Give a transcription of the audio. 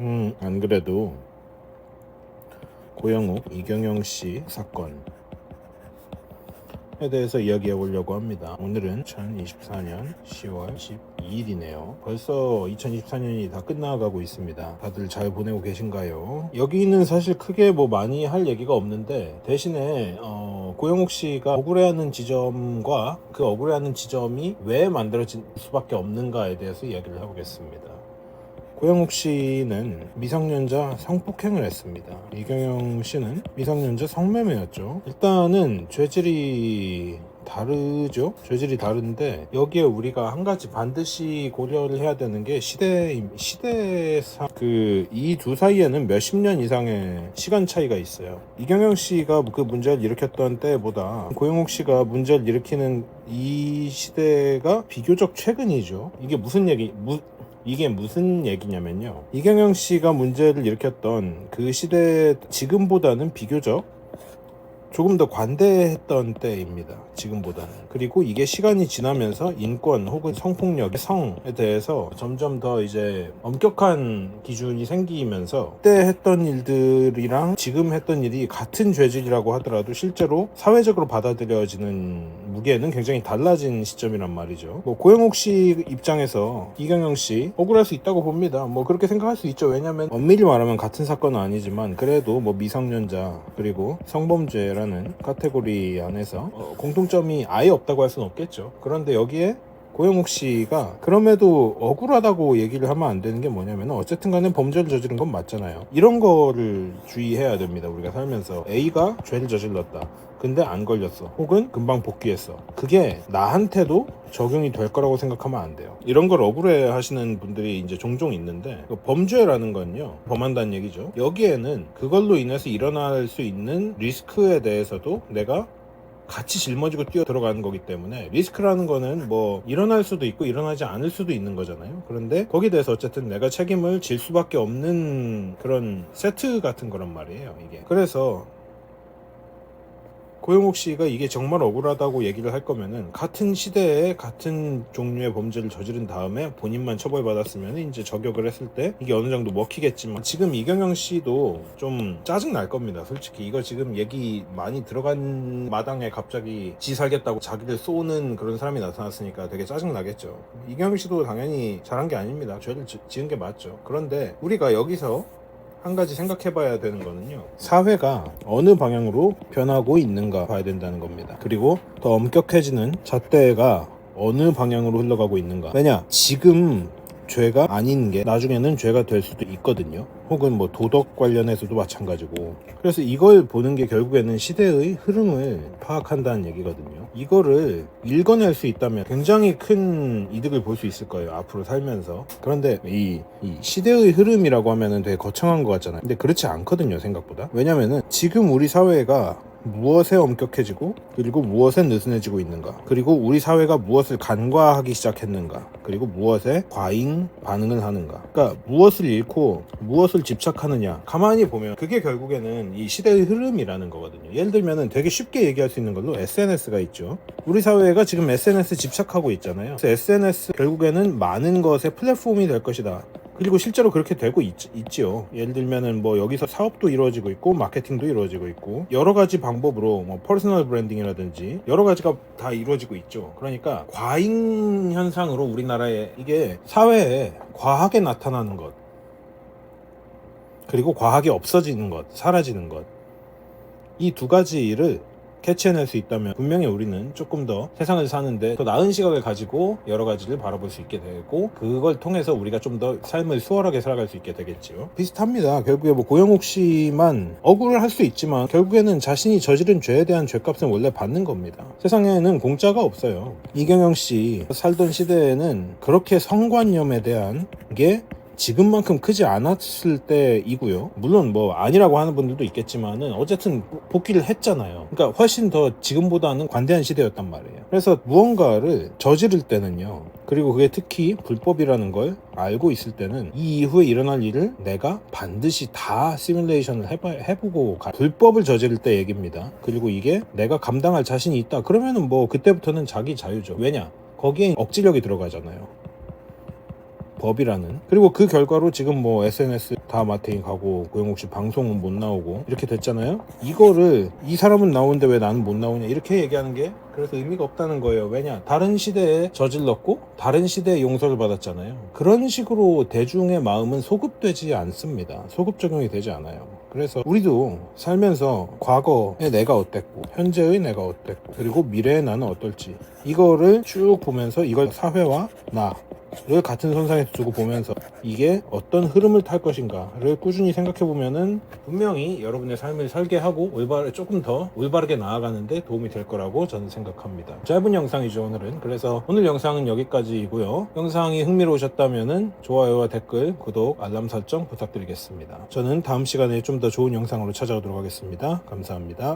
음, 안 그래도 고영욱, 이경영 씨 사건에 대해서 이야기해 보려고 합니다. 오늘은 2024년 10월 12일이네요. 벌써 2024년이 다 끝나가고 있습니다. 다들 잘 보내고 계신가요? 여기는 사실 크게 뭐 많이 할 얘기가 없는데 대신에 어, 고영욱 씨가 억울해하는 지점과 그 억울해하는 지점이 왜 만들어진 수밖에 없는가에 대해서 이야기를 해보겠습니다. 고영욱 씨는 미성년자 성폭행을 했습니다. 이경영 씨는 미성년자 성매매였죠. 일단은 죄질이 다르죠. 죄질이 다른데 여기에 우리가 한 가지 반드시 고려를 해야 되는 게 시대 시대상 그 이 두 사이에는 몇십 년 이상의 시간 차이가 있어요. 이경영 씨가 그 문제를 일으켰던 때보다 고영욱 씨가 문제를 일으키는 이 시대가 비교적 최근이죠. 이게 무슨 얘기 무, 이게 무슨 얘기냐면요. 이경영 씨가 문제를 일으켰던 그 시대 지금보다는 비교적 조금 더 관대했던 때입니다. 지금보다는. 그리고 이게 시간이 지나면서 인권 혹은 성폭력, 성에 대해서 점점 더 이제 엄격한 기준이 생기면서 그때 했던 일들이랑 지금 했던 일이 같은 죄질이라고 하더라도 실제로 사회적으로 받아들여지는 무게는 굉장히 달라진 시점이란 말이죠. 뭐 고영욱 씨 입장에서 이경영 씨 억울할 수 있다고 봅니다. 뭐 그렇게 생각할 수 있죠. 왜냐면 엄밀히 말하면 같은 사건은 아니지만 그래도 뭐 미성년자 그리고 성범죄 라는 카테고리 안에서 어, 공통점이 아예 없다고 할 수는 없겠죠. 그런데 여기에 고영욱 씨가 그럼에도 억울하다고 얘기를 하면 안 되는 게 뭐냐면 어쨌든 간에 범죄를 저지른 건 맞잖아요. 이런 거를 주의해야 됩니다. 우리가 살면서 A가 죄를 저질렀다. 근데 안 걸렸어. 혹은 금방 복귀했어. 그게 나한테도 적용이 될 거라고 생각하면 안 돼요. 이런 걸 억울해 하시는 분들이 이제 종종 있는데 그 범죄라는 건요. 범한다는 얘기죠. 여기에는 그걸로 인해서 일어날 수 있는 리스크에 대해서도 내가 같이 짊어지고 뛰어 들어가는 거기 때문에 리스크라는 거는 뭐 일어날 수도 있고 일어나지 않을 수도 있는 거잖아요. 그런데 거기에 대해서 어쨌든 내가 책임을 질 수밖에 없는 그런 세트 같은 거란 말이에요. 이게. 그래서 고영욱 씨가 이게 정말 억울하다고 얘기를 할 거면은 같은 시대에 같은 종류의 범죄를 저지른 다음에 본인만 처벌받았으면 이제 저격을 했을 때 이게 어느 정도 먹히겠지만 지금 이경영 씨도 좀 짜증 날 겁니다. 솔직히 이거 지금 얘기 많이 들어간 마당에 갑자기 지 살겠다고 자기를 쏘는 그런 사람이 나타났으니까 되게 짜증 나겠죠. 이경영 씨도 당연히 잘한 게 아닙니다. 죄를 지- 지은 게 맞죠. 그런데 우리가 여기서 한 가지 생각해 봐야 되는 거는요. 사회가 어느 방향으로 변하고 있는가 봐야 된다는 겁니다. 그리고 더 엄격해지는 잣대가 어느 방향으로 흘러가고 있는가. 왜냐, 지금 죄가 아닌 게 나중에는 죄가 될 수도 있거든요. 혹은 뭐 도덕 관련해서도 마찬가지고. 그래서 이걸 보는 게 결국에는 시대의 흐름을 파악한다는 얘기거든요. 이거를 읽어낼 수 있다면 굉장히 큰 이득을 볼 수 있을 거예요. 앞으로 살면서. 그런데 이, 이 시대의 흐름이라고 하면은 되게 거창한 것 같잖아요. 근데 그렇지 않거든요, 생각보다. 왜냐면은 지금 우리 사회가 무엇에 엄격해지고 그리고 무엇에 느슨해지고 있는가? 그리고 우리 사회가 무엇을 간과하기 시작했는가? 그리고 무엇에 과잉 반응을 하는가? 그러니까 무엇을 잃고 무엇을 집착하느냐? 가만히 보면 그게 결국에는 이 시대의 흐름이라는 거거든요. 예를 들면은 되게 쉽게 얘기할 수 있는 걸로 SNS가 있죠. 우리 사회가 지금 SNS 집착하고 있잖아요. 그래서 SNS 결국에는 많은 것의 플랫폼이 될 것이다 그리고 실제로 그렇게 되고 있, 있지요. 예를 들면은 뭐 여기서 사업도 이루어지고 있고 마케팅도 이루어지고 있고 여러 가지 방법으로 뭐 퍼스널 브랜딩이라든지 여러 가지가 다 이루어지고 있죠. 그러니까 과잉 현상으로 우리나라에 이게 사회에 과하게 나타나는 것 그리고 과하게 없어지는 것, 사라지는 것. 이 두 가지를 캐치해낼 수 있다면 분명히 우리는 조금 더 세상을 사는데 더 나은 시각을 가지고 여러 가지를 바라볼 수 있게 되고 그걸 통해서 우리가 좀 더 삶을 수월하게 살아갈 수 있게 되겠지요. 비슷합니다. 결국에 뭐 고영욱 씨만 억울을 할 수 있지만 결국에는 자신이 저지른 죄에 대한 죄값은 원래 받는 겁니다. 세상에는 공짜가 없어요. 이경영 씨 살던 시대에는 그렇게 성관념에 대한 게 지금만큼 크지 않았을 때이고요. 물론 뭐 아니라고 하는 분들도 있겠지만은 어쨌든 복귀를 했잖아요. 그러니까 훨씬 더 지금보다는 관대한 시대였단 말이에요. 그래서 무언가를 저지를 때는요. 그리고 그게 특히 불법이라는 걸 알고 있을 때는 이 이후에 일어날 일을 내가 반드시 다 시뮬레이션을 해봐, 해보고 가. 불법을 저지를 때 얘기입니다. 그리고 이게 내가 감당할 자신이 있다. 그러면은 뭐 그때부터는 자기 자유죠. 왜냐? 거기에 억지력이 들어가잖아요. 법이라는. 그리고 그 결과로 지금 뭐 SNS 다 마케팅 가고 고영욱 씨 방송은 못 나오고 이렇게 됐잖아요. 이거를 이 사람은 나오는데 왜 나는 못 나오냐? 이렇게 얘기하는 게 그래서 의미가 없다는 거예요. 왜냐? 다른 시대에 저질렀고 다른 시대에 용서를 받았잖아요. 그런 식으로 대중의 마음은 소급되지 않습니다. 소급 적용이 되지 않아요. 그래서 우리도 살면서 과거의 내가 어땠고 현재의 내가 어땠고 그리고 미래의 나는 어떨지 이거를 쭉 보면서 이걸 사회와 나 를 같은 선상에 두고 보면서 이게 어떤 흐름을 탈 것인가를 꾸준히 생각해 보면은 분명히 여러분의 삶을 살게 하고 올바르 조금 더 올바르게 나아가는데 도움이 될 거라고 저는 생각합니다. 짧은 영상이죠 오늘은. 그래서 오늘 영상은 여기까지이고요. 영상이 흥미로우셨다면은 좋아요와 댓글, 구독, 알람 설정 부탁드리겠습니다. 저는 다음 시간에 좀 더 좋은 영상으로 찾아오도록 하겠습니다. 감사합니다.